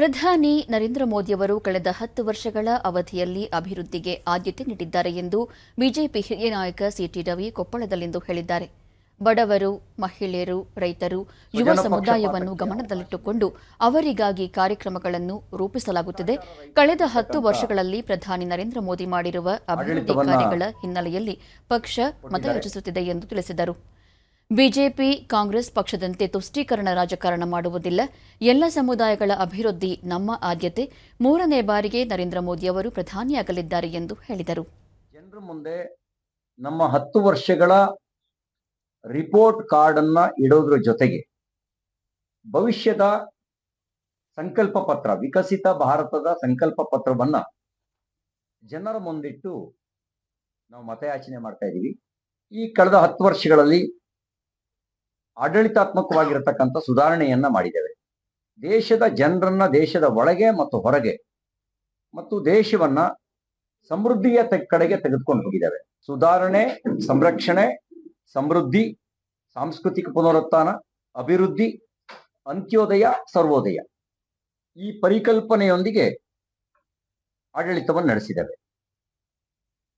ಪ್ರಧಾನಿ ನರೇಂದ್ರ ಮೋದಿಯವರು ಕಳೆದ ಹತ್ತು ವರ್ಷಗಳ ಅವಧಿಯಲ್ಲಿ ಅಭಿವೃದ್ಧಿಗೆ ಆದ್ಯತೆ ನೀಡಿದ್ದಾರೆ ಎಂದು ಬಿಜೆಪಿ ಹಿರಿಯ ನಾಯಕ ಸಿಟಿ ರವಿ ಕೊಪ್ಪಳದಲ್ಲಿಂದು ಹೇಳಿದ್ದಾರೆ. ಬಡವರು ಮಹಿಳೆಯರು ರೈತರು ಯುವ ಸಮುದಾಯವನ್ನು ಗಮನದಲ್ಲಿಟ್ಟುಕೊಂಡು ಅವರಿಗಾಗಿ ಕಾರ್ಯಕ್ರಮಗಳನ್ನು ರೂಪಿಸಲಾಗುತ್ತಿದೆ. ಕಳೆದ ಹತ್ತು ವರ್ಷಗಳಲ್ಲಿ ಪ್ರಧಾನಿ ನರೇಂದ್ರ ಮೋದಿ ಮಾಡಿರುವ ಅಭಿವೃದ್ಧಿ ಕಾರ್ಯಗಳ ಹಿನ್ನೆಲೆಯಲ್ಲಿ ಪಕ್ಷ ಮತಯಾಚಿಸುತ್ತಿದೆ ಎಂದು ತಿಳಿಸಿದರು. ಬಿಜೆಪಿ, ಕಾಂಗ್ರೆಸ್ ಪಕ್ಷದಂತೆ ತುಷ್ಟೀಕರಣ ರಾಜಕಾರಣ ಮಾಡುವುದಿಲ್ಲ. ಎಲ್ಲ ಸಮುದಾಯಗಳ ಅಭಿವೃದ್ಧಿ ನಮ್ಮ ಆದ್ಯತೆ. ಮೂರನೇ ಬಾರಿಗೆ ನರೇಂದ್ರ ಮೋದಿ ಅವರು ಪ್ರಧಾನಿಯಾಗಲಿದ್ದಾರೆ ಎಂದು ಹೇಳಿದರು. ಜನರ ಮುಂದೆ ನಮ್ಮ ಹತ್ತು ವರ್ಷಗಳ ರಿಪೋರ್ಟ್ ಕಾರ್ಡ್ ಅನ್ನ ಇಡೋದ್ರ ಜೊತೆಗೆ ಭವಿಷ್ಯದ ಸಂಕಲ್ಪ ಪತ್ರ, ವಿಕಸಿತ ಭಾರತದ ಸಂಕಲ್ಪ ಪತ್ರವನ್ನ ಜನರ ಮುಂದಿಟ್ಟು ನಾವು ಮತಯಾಚನೆ ಮಾಡ್ತಾ ಇದ್ದೀವಿ ಈ ಕಳೆದ ಹತ್ತು ವರ್ಷಗಳಲ್ಲಿ ಆಡಳಿತಾತ್ಮಕವಾಗಿರತಕ್ಕಂಥ ಸುಧಾರಣೆಯನ್ನ ಮಾಡಿದ್ದೇವೆ. ದೇಶದ ಜನರನ್ನ ದೇಶದ ಒಳಗೆ ಮತ್ತು ಹೊರಗೆ ಮತ್ತು ದೇಶವನ್ನ ಸಮೃದ್ಧಿಯ ಕಡೆಗೆ ತೆಗೆದುಕೊಂಡು ಹೋಗಿದ್ದೇವೆ. ಸುಧಾರಣೆ, ಸಂರಕ್ಷಣೆ, ಸಮೃದ್ಧಿ, ಸಾಂಸ್ಕೃತಿಕ ಪುನರುತ್ಥಾನ, ಅಭಿವೃದ್ಧಿ, ಅಂತ್ಯೋದಯ, ಸರ್ವೋದಯ ಈ ಪರಿಕಲ್ಪನೆಯೊಂದಿಗೆ ಆಡಳಿತವನ್ನು ನಡೆಸಿದ್ದೇವೆ.